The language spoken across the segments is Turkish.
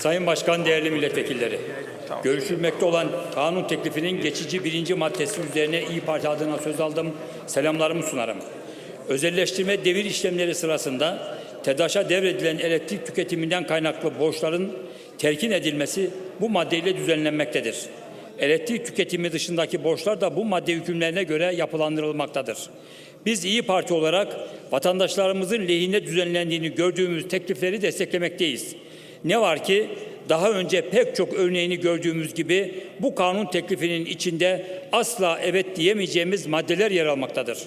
Sayın Başkan, değerli milletvekilleri. Görüşülmekte olan kanun teklifinin geçici birinci maddesi üzerine İyi Parti adına söz aldım. Selamlarımı sunarım. Özelleştirme devir işlemleri sırasında TEDAŞ'a devredilen elektrik tüketiminden kaynaklı borçların terkin edilmesi bu maddeyle düzenlenmektedir. Elektrik tüketimi dışındaki borçlar da bu madde hükümlerine göre yapılandırılmaktadır. Biz İyi Parti olarak vatandaşlarımızın lehine düzenlendiğini gördüğümüz teklifleri desteklemekteyiz. Ne var ki daha önce pek çok örneğini gördüğümüz gibi bu kanun teklifinin içinde asla evet diyemeyeceğimiz maddeler yer almaktadır.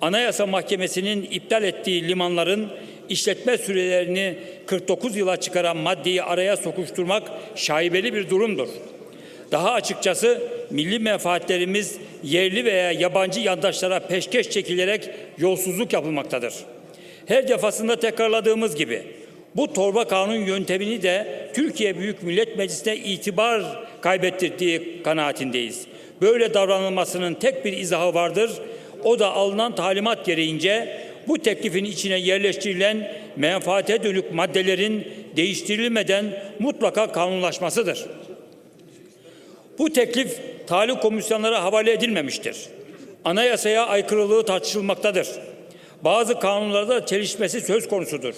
Anayasa Mahkemesi'nin iptal ettiği limanların işletme sürelerini 49 yıla çıkaran maddeyi araya sokuşturmak şaibeli bir durumdur. Daha açıkçası milli menfaatlerimiz yerli veya yabancı yandaşlara peşkeş çekilerek yolsuzluk yapılmaktadır. Her defasında tekrarladığımız gibi bu torba kanun yöntemini de Türkiye Büyük Millet Meclisi'ne itibar kaybettirdiği kanaatindeyiz. Böyle davranılmasının tek bir izahı vardır. O da alınan talimat gereğince bu teklifin içine yerleştirilen menfaate dönük maddelerin değiştirilmeden mutlaka kanunlaşmasıdır. Bu teklif talih komisyonlara havale edilmemiştir. Anayasaya aykırılığı tartışılmaktadır. Bazı kanunlarda çelişmesi söz konusudur.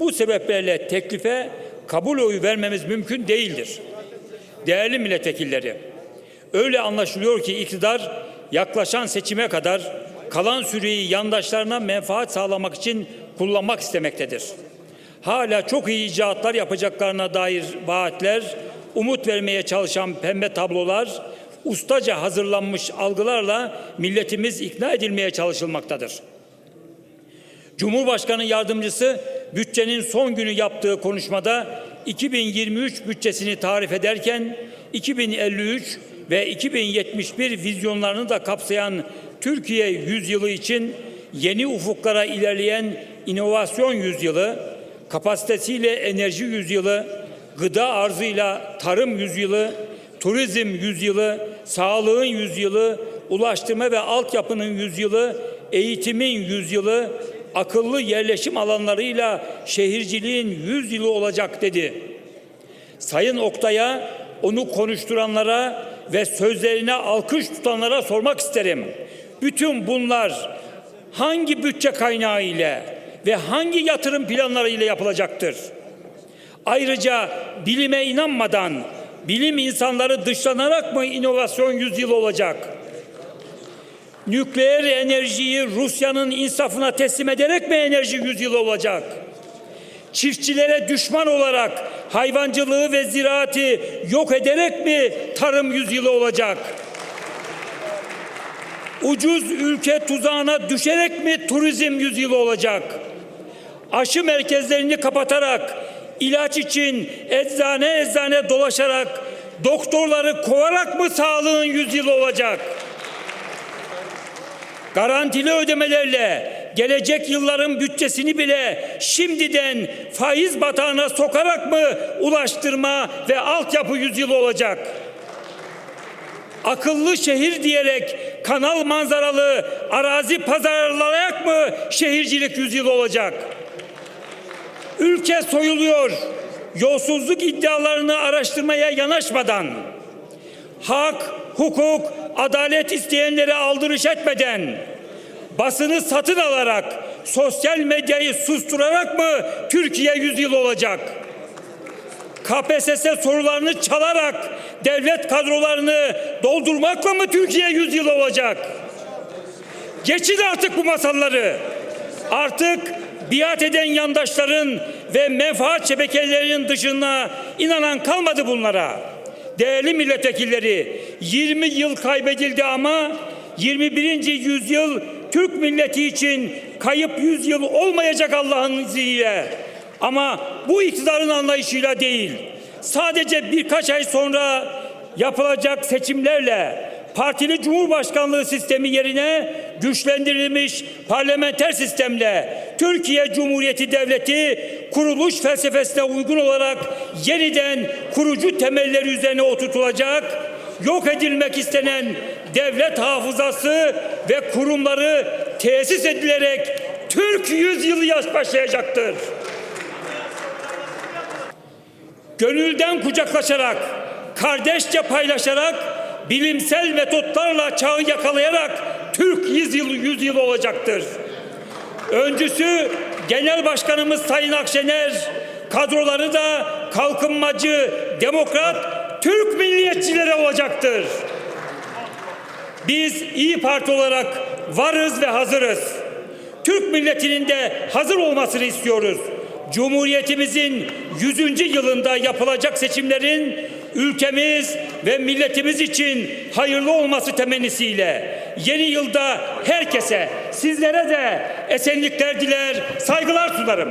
Bu sebeplerle teklife kabul oyu vermemiz mümkün değildir. Değerli milletvekilleri, öyle anlaşılıyor ki iktidar yaklaşan seçime kadar kalan süreyi yandaşlarına menfaat sağlamak için kullanmak istemektedir. Hala çok iyi icraatlar yapacaklarına dair vaatler, umut vermeye çalışan pembe tablolar, ustaca hazırlanmış algılarla milletimiz ikna edilmeye çalışılmaktadır. Cumhurbaşkanı yardımcısı bütçenin son günü yaptığı konuşmada 2023 bütçesini tarif ederken 2053 ve 2071 vizyonlarını da kapsayan Türkiye yüzyılı için yeni ufuklara ilerleyen inovasyon yüzyılı, kapasitesiyle enerji yüzyılı, gıda arzıyla tarım yüzyılı, turizm yüzyılı, sağlığın yüzyılı, ulaştırma ve altyapının yüzyılı, eğitimin yüzyılı, akıllı yerleşim alanlarıyla şehirciliğin yüz yılı olacak dedi. Sayın Oktay'a, onu konuşturanlara ve sözlerine alkış tutanlara sormak isterim. Bütün bunlar hangi bütçe kaynağı ile ve hangi yatırım planları ile yapılacaktır? Ayrıca bilime inanmadan bilim insanları dışlanarak mı inovasyon yüzyılı olacak? Nükleer enerjiyi Rusya'nın insafına teslim ederek mi enerji yüzyılı olacak? Çiftçilere düşman olarak hayvancılığı ve ziraati yok ederek mi tarım yüzyılı olacak? Ucuz ülke tuzağına düşerek mi turizm yüzyılı olacak? Aşı merkezlerini kapatarak, ilaç için eczane eczane dolaşarak, doktorları kovarak mı sağlığın yüzyılı olacak? Garantili ödemelerle gelecek yılların bütçesini bile şimdiden faiz batağına sokarak mı ulaştırma ve altyapı yüzyılı olacak? Akıllı şehir diyerek kanal manzaralı arazi pazarlayarak mı şehircilik yüzyılı olacak? Ülke soyuluyor. Yolsuzluk iddialarını araştırmaya yanaşmadan, hak, hukuk, adalet isteyenlere aldırış etmeden, basını satın alarak, sosyal medyayı susturarak mı Türkiye yüzyıl olacak? KPSS sorularını çalarak devlet kadrolarını doldurmakla mı Türkiye yüzyıl olacak? Geçin artık bu masalları. Artık biat eden yandaşların ve menfaat şebekelerinin dışına inanan kalmadı bunlara. Değerli milletvekilleri 20 yıl kaybedildi ama 21. yüzyıl Türk milleti için kayıp yüzyıl olmayacak Allah'ın izniyle. Ama bu iktidarın anlayışıyla değil. Sadece birkaç ay sonra yapılacak seçimlerle partili cumhurbaşkanlığı sistemi yerine güçlendirilmiş parlamenter sistemle Türkiye Cumhuriyeti Devleti kuruluş felsefesine uygun olarak yeniden kurucu temelleri üzerine oturtulacak, yok edilmek istenen devlet hafızası ve kurumları tesis edilerek Türk yüzyılı yaş başlayacaktır. gönülden kucaklaşarak, kardeşçe paylaşarak, bilimsel metotlarla çağı yakalayarak Türk yüzyılı, yüzyılı olacaktır. Öncüsü Genel Başkanımız Sayın Akşener, kadroları da kalkınmacı, demokrat, Türk milliyetçileri olacaktır. Biz İyi Parti olarak varız ve hazırız. Türk milletinin de hazır olmasını istiyoruz. Cumhuriyetimizin 100. yılında yapılacak seçimlerin ülkemiz ve milletimiz için hayırlı olması temennisiyle yeni yılda herkese, sizlere de esenlikler diler, saygılar sunarım.